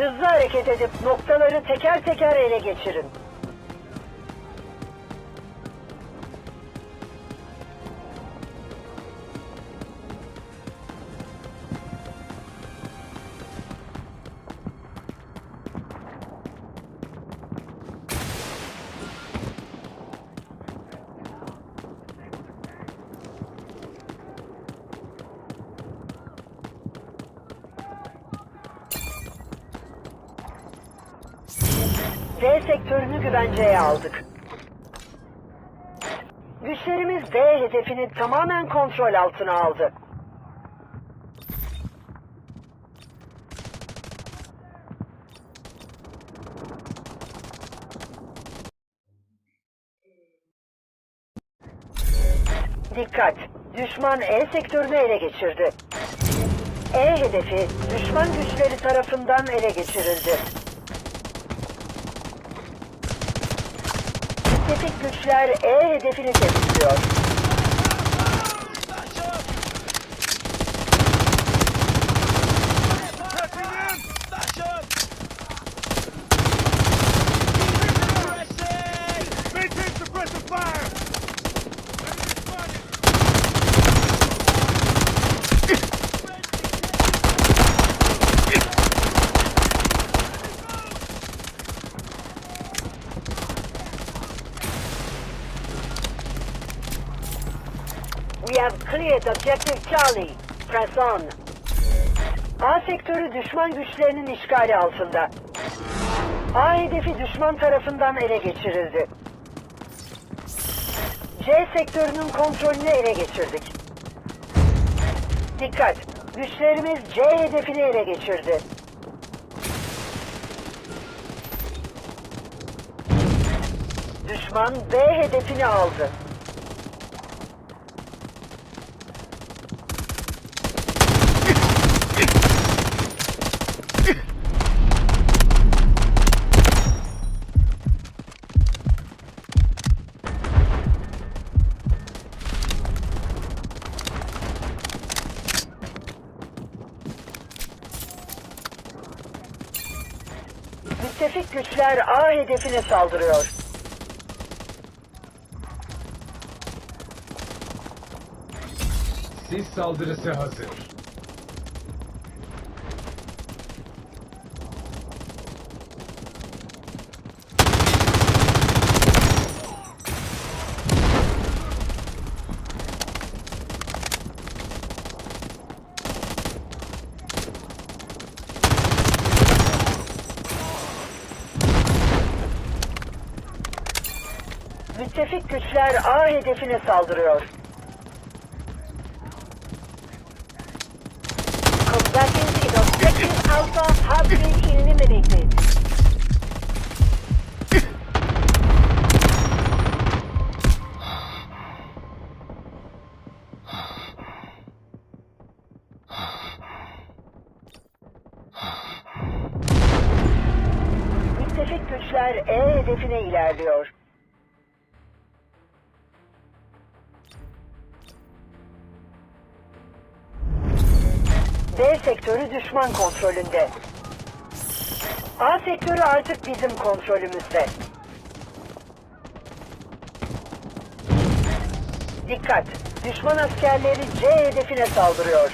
Hızlı hareket edip noktaları teker teker ele geçirin. D sektörünü güvenceye aldık. Güçlerimiz D hedefini tamamen kontrol altına aldı. Dikkat! Düşman E sektörünü ele geçirdi. E hedefi düşman güçleri tarafından ele geçirildi. Müttefik güçler E hedefini temizliyor. We have cleared objective Charlie. Press on. A sektörü düşman güçlerinin işgali altında. A hedefi düşman tarafından ele geçirildi. C sektörünün kontrolünü ele geçirdik. Dikkat! Güçlerimiz C hedefini ele geçirdi. Düşman B hedefini aldı. Müttefik güçler A hedefine saldırıyor. Sis saldırısı hazır. Müttefik güçler A hedefine saldırıyor. Combatants in objective Alpha have been eliminated. B sektörü düşman kontrolünde. A sektörü artık bizim kontrolümüzde. Dikkat! Düşman askerleri C hedefine saldırıyor.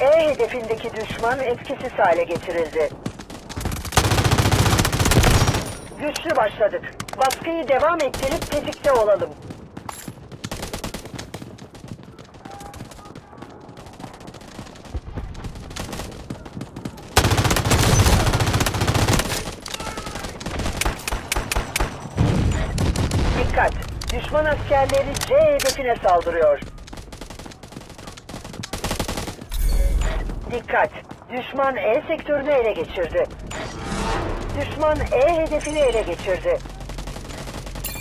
E hedefindeki düşman etkisiz hale getirildi. Güçlü başladık. Baskıyı devam ettirip tetikte olalım. Dikkat! Düşman askerleri C hedefine saldırıyor. Dikkat! Düşman E sektörünü ele geçirdi. Düşman E hedefini ele geçirdi.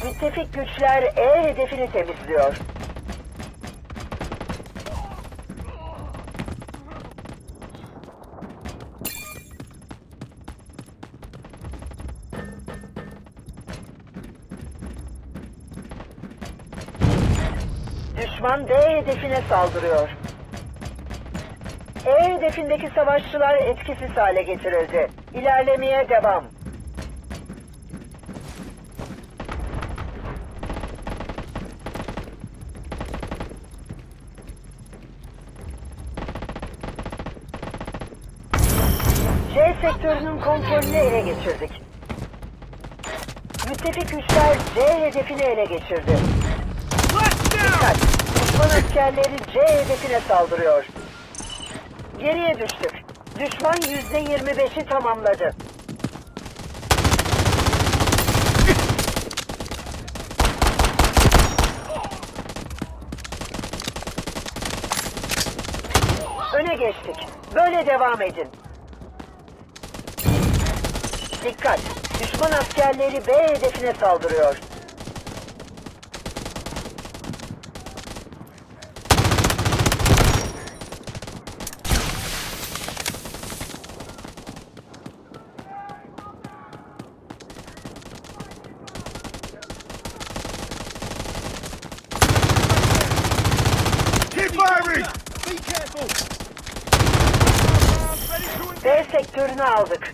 Müttefik güçler E hedefini temizliyor. Düşman D hedefine saldırıyor. E hedefindeki savaşçılar etkisiz hale getirildi. İlerlemeye devam. C sektörünün kontrolünü ele geçirdik. Müttefik güçler C hedefini ele geçirdi. Dikkat! Düşman askerleri C hedefine saldırıyor. Geriye düştük. Düşman yüzde yirmi beşi tamamladı. Öne geçtik. Böyle devam edin. Dikkat! Düşman askerleri B hedefine saldırıyor. Sektörünü aldık.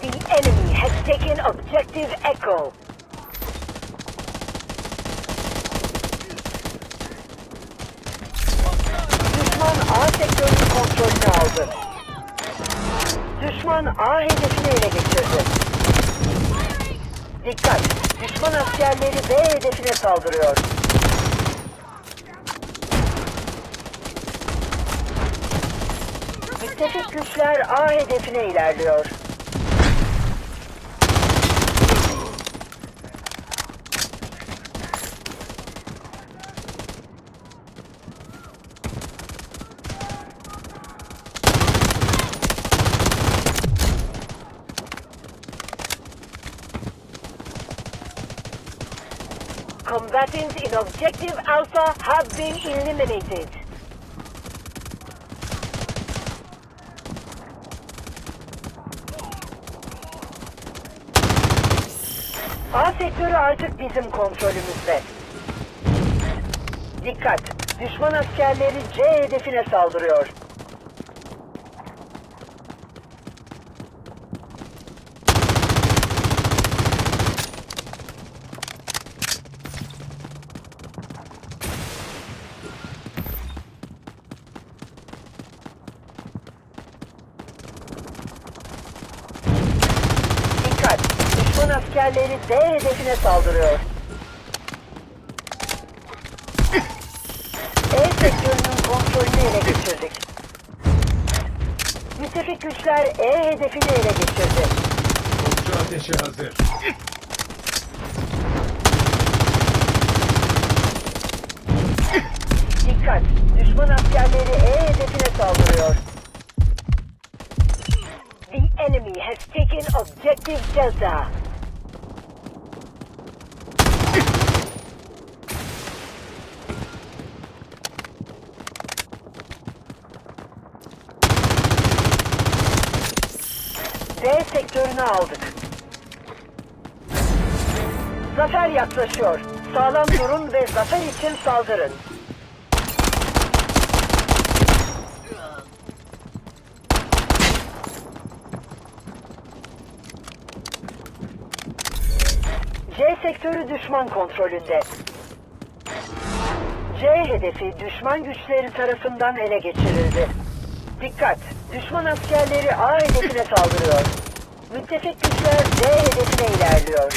The enemy has taken objective Echo. Düşman A sektörünün kontrolünü aldı. Düşman A hedefini ele geçirdi. Dikkat! Düşman askerleri B hedefine saldırıyor. Müttefik güçler A hedefine ilerliyor. Combatants in Objective Alpha have been eliminated. A sektörü artık bizim kontrolümüzde. Dikkat! Düşman askerleri C hedefine saldırıyor. Dikkat! Düşman askerleri D hedefine saldırıyor. E sektörünün kontrolünü ele geçirdik. Müttefik güçler E hedefini ele geçirdi. Topçu ateşi hazır. Dikkat! Düşman askerleri E hedefine saldırıyor. The enemy has taken objective Delta. D sektörünü aldık. Zafer yaklaşıyor. Sağlam durun ve zafer için saldırın. C sektörü düşman kontrolünde. C hedefi düşman güçleri tarafından ele geçirildi. Dikkat! Düşman askerleri A hedefine saldırıyor. Müttefik güçler D hedefine ilerliyor.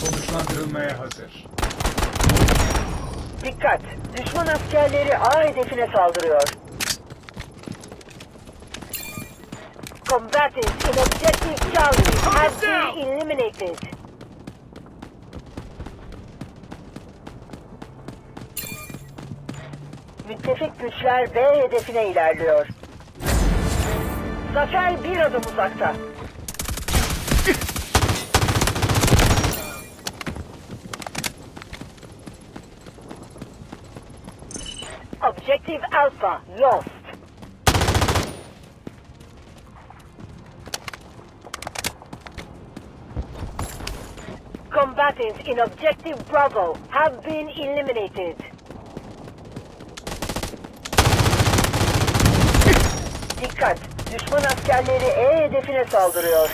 Konuşlandırılmaya hazır. Dikkat! Düşman askerleri A hedefine saldırıyor. Combatants in objective Charlie have been eliminated. Müttefik güçler B hedefine ilerliyor. Zafer bir adım uzakta. Objective Alpha lost. Combatants in Objective Bravo have been eliminated. Dikkat! Düşman askerleri E hedefine saldırıyor.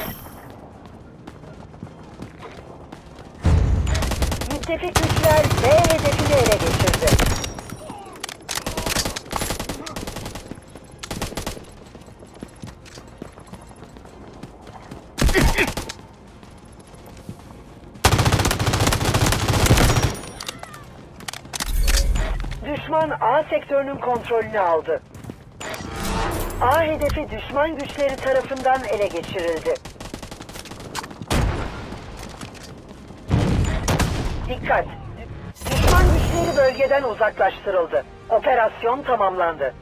Müttefik güçler B hedefini ele geçirdi. Düşman A sektörünün kontrolünü aldı. A hedefi düşman güçleri tarafından ele geçirildi. Dikkat! Düşman güçleri bölgeden uzaklaştırıldı. Operasyon tamamlandı.